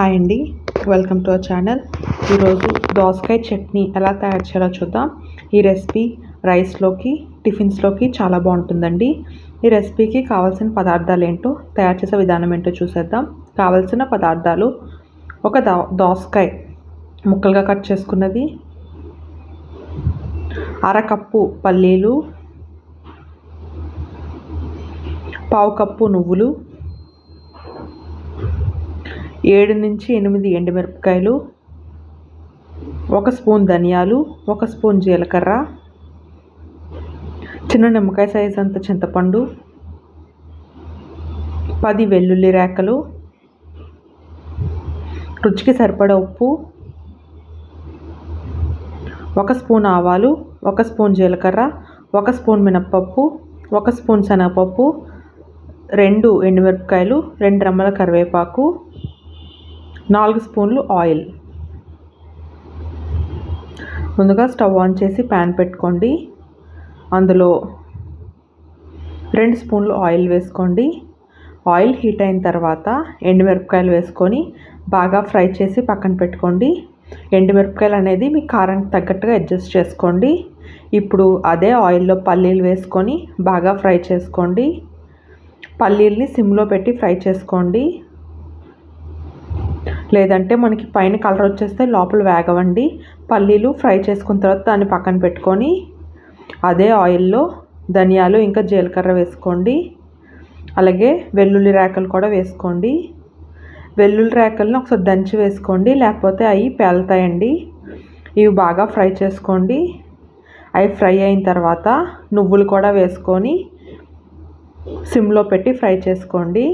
Hi అండి. Welcome to our channel ఈరోజు దోసకాయ చట్నీ ఎలా తయారు చేయాలో చూద్దాం. ఈ రెసిపీ రైస్లోకి టిఫిన్స్లోకి చాలా బాగుంటుందండి. ఈ రెసిపీకి కావాల్సిన పదార్థాలు ఏంటో తయారు చేసే విధానం ఏంటో చూసేద్దాం. కావాల్సిన పదార్థాలు ఒక దో దోసకాయ ముక్కలుగా కట్ చేసుకున్నది. అరకప్పు పల్లీలు. పావు కప్పు నువ్వులు. ఏడు నుంచి ఎనిమిది ఎండుమిరపకాయలు ఒక స్పూన్ ధనియాలు ఒక స్పూన్ జీలకర్ర చిన్న నిమ్మకాయ సైజ్ అంత చింతపండు పది వెల్లుల్లి రేకలు రుచికి సరిపడ ఉప్పు ఒక స్పూన్ ఆవాలు ఒక స్పూన్ జీలకర్ర ఒక స్పూన్ మినప్పప్పు ఒక స్పూన్ శనగపప్పు రెండు ఎండుమిరపకాయలు రెండు రెమ్మల కరివేపాకు నాలుగు స్పూన్లు ఆయిల్. ముందుగా స్టవ్ ఆన్ చేసి ప్యాన్ పెట్టుకోండి. అందులో రెండు స్పూన్లు ఆయిల్ వేసుకోండి. ఆయిల్ హీట్ అయిన తర్వాత ఎండుమిరపకాయలు వేసుకొని బాగా ఫ్రై చేసి పక్కన పెట్టుకోండి. ఎండుమిరపకాయలు అనేది మీ కారానికి తగ్గట్టుగా అడ్జస్ట్ చేసుకోండి. ఇప్పుడు అదే ఆయిల్లో పల్లీలు వేసుకొని బాగా ఫ్రై చేసుకోండి. పల్లీల్ని సిమ్లో పెట్టి ఫ్రై చేసుకోండి. లేదంటే మనకి పైన కలర్ వచ్చేస్తే లోపల వేగవండి. పల్లీలు ఫ్రై చేసుకున్న తర్వాత దాన్ని పక్కన పెట్టుకొని అదే ఆయిల్లో ధనియాలు ఇంకా జీలకర్ర వేసుకోండి. అలాగే వెల్లుల్లి రేకలు కూడా వేసుకోండి. వెల్లుల్లి రేకలను ఒకసారి దంచి వేసుకోండి లేకపోతే అవి పేలుతాయండి. ఇవి బాగా ఫ్రై చేసుకోండి. అవి ఫ్రై అయిన తర్వాత నువ్వులు కూడా వేసుకొని సిమ్లో పెట్టి ఫ్రై చేసుకోండి.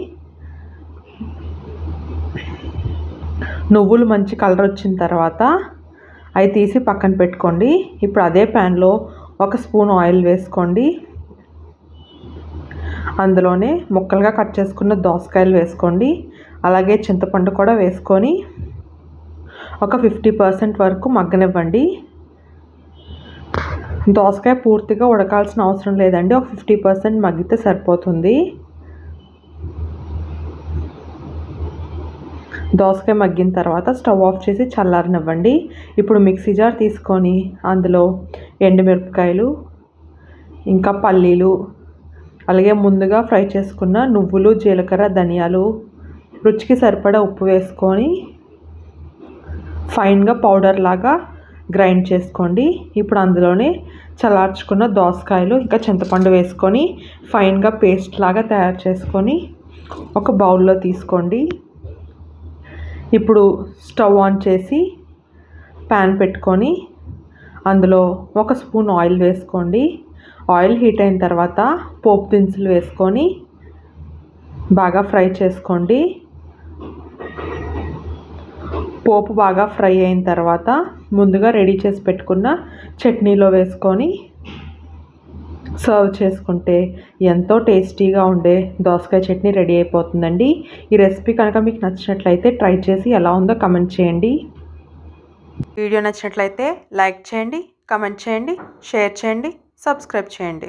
నువ్వులు మంచి కలర్ వచ్చిన తర్వాత అవి తీసి పక్కన పెట్టుకోండి. ఇప్పుడు అదే ప్యాన్లో ఒక స్పూన్ ఆయిల్ వేసుకోండి. అందులోనే ముక్కలుగా కట్ చేసుకున్న దోసకాయలు వేసుకోండి. అలాగే చింతపండు కూడా వేసుకొని ఒక ఫిఫ్టీ పర్సెంట్ వరకు మగ్గనివ్వండి. దోసకాయ పూర్తిగా ఉడకాల్సిన అవసరం లేదండి. ఒక ఫిఫ్టీ పర్సెంట్ మగ్గితే సరిపోతుంది. దోసకాయ మగ్గిన తర్వాత స్టవ్ ఆఫ్ చేసి చల్లారనివ్వండి. ఇప్పుడు మిక్సీ జార్ తీసుకొని అందులో ఎండుమిరపకాయలు ఇంకా పల్లీలు అలాగే ముందుగా ఫ్రై చేసుకున్న నువ్వులు జీలకర్ర ధనియాలు రుచికి సరిపడా ఉప్పు వేసుకొని ఫైన్గా పౌడర్ లాగా గ్రైండ్ చేసుకోండి. ఇప్పుడు అందులోనే చల్లార్చుకున్న దోసకాయలు ఇంకా చింతపండు వేసుకొని ఫైన్గా పేస్ట్ లాగా తయారు చేసుకొని ఒక బౌల్లో తీసుకోండి. ఇప్పుడు స్టవ్ ఆన్ చేసి ప్యాన్ పెట్టుకొని అందులో ఒక స్పూన్ ఆయిల్ వేసుకోండి. ఆయిల్ హీట్ అయిన తర్వాత పోపు దినుసులు వేసుకొని బాగా ఫ్రై చేసుకోండి. పోపు బాగా ఫ్రై అయిన తర్వాత ముందుగా రెడీ చేసి పెట్టుకున్న చట్నీలో వేసుకొని సర్వ్ చేసుకుంటే ఎంతో టేస్టీగా ఉండే దోసకాయ చట్నీ రెడీ అయిపోతుందండి. ఈ రెసిపీ కనుక మీకు నచ్చినట్లయితే ట్రై చేసి ఎలా ఉందో కమెంట్ చేయండి. వీడియో నచ్చినట్లయితే లైక్ చేయండి కమెంట్ చేయండి షేర్ చేయండి సబ్స్క్రైబ్ చేయండి.